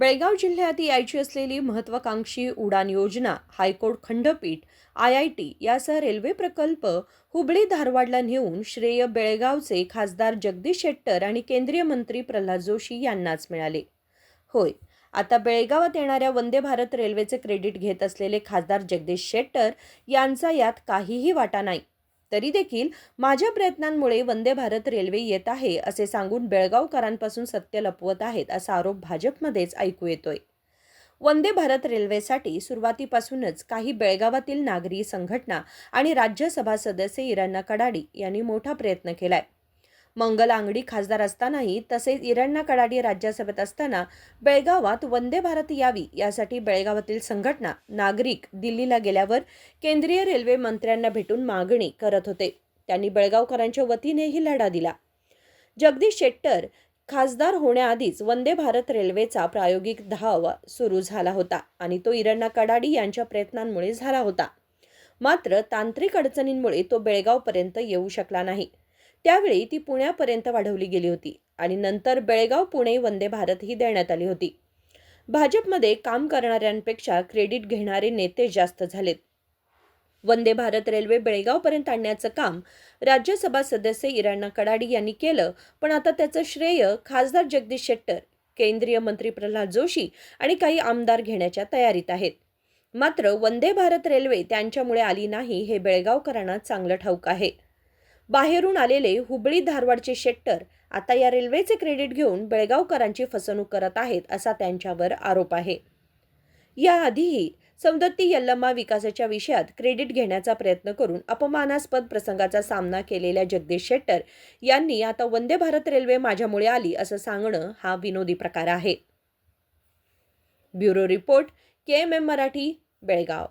बेळगाव जिल्ह्यात यायची असलेली महत्त्वाकांक्षी उडान योजना हायकोर्ट खंडपीठ आय आय टी यासह रेल्वे प्रकल्प हुबळी धारवाडला नेऊन श्रेय बेळगावचे खासदार जगदीश शेट्टर आणि केंद्रीय मंत्री प्रल्हाद जोशी यांनाच मिळाले. होय आता बेळगावात येणाऱ्या वंदे भारत रेल्वेचे क्रेडिट घेत असलेले खासदार जगदीश शेट्टर यांचा यात काहीही वाटा नाही. तरी देखील माझ्या प्रयत्नांमुळे वंदे भारत रेल्वे येत आहे असे सांगून बेळगावकरांपासून सत्य लपवत आहेत असा आरोप भाजपमध्येच ऐकू येतोय. वंदे भारत रेल्वेसाठी सुरुवातीपासूनच काही बेळगावातील नागरी संघटना आणि राज्यसभा सदस्य इराणा कडाडी यांनी मोठा प्रयत्न केलाय. मंगल आंगडी खासदार असतानाही तसेच इराण्या कडाडी राज्यसभेत असताना बेळगावात वंदे भारत यावी यासाठी बेळगावातील संघटना नागरिक दिल्लीला गेल्यावर केंद्रीय रेल्वे मंत्र्यांना भेटून मागणी करत होते. त्यांनी बेळगावकरांच्या वतीनेही लढा दिला. जगदीश शेट्टर खासदार होण्याआधीच वंदे भारत रेल्वेचा प्रायोगिक धाव सुरू झाला होता आणि तो इरणा कडाडी यांच्या प्रयत्नांमुळे झाला होता. मात्र तांत्रिक अडचणींमुळे तो बेळगावपर्यंत येऊ शकला नाही. त्यावेळी ती पुण्यापर्यंत वाढवली गेली होती आणि नंतर बेळगाव पुणे वंदे भारत ही देण्यात आली होती. भाजपमध्ये काम करणाऱ्यांपेक्षा क्रेडिट घेणारे नेते जास्त झालेत. वंदे भारत रेल्वे बेळगावपर्यंत आणण्याचं काम राज्यसभा सदस्य इराणा कडाडी यांनी केलं पण आता त्याचं श्रेय खासदार जगदीश शेट्टर केंद्रीय मंत्री प्रल्हाद जोशी आणि काही आमदार घेण्याच्या तयारीत आहेत. मात्र वंदे भारत रेल्वे त्यांच्यामुळे आली नाही हे बेळगावकरांना चांगलं ठाऊक आहे. बाहेरून आलेले हुबळी धारवाडचे शेट्टर आता या रेल्वेचे क्रेडिट घेऊन बेळगावकरांची फसवणूक करत आहेत असा त्यांच्यावर आरोप आहे. याआधीही समदत्ती यल्लम्मा विकासाच्या विषयात क्रेडिट घेण्याचा प्रयत्न करून अपमानास्पद प्रसंगाचा सामना केलेल्या जगदीश शेट्टर यांनी आता वंदे भारत रेल्वे माझ्यामुळे आली असं सांगणं हा विनोदी प्रकार आहे. Bureau report K M M Marathi Belgaum.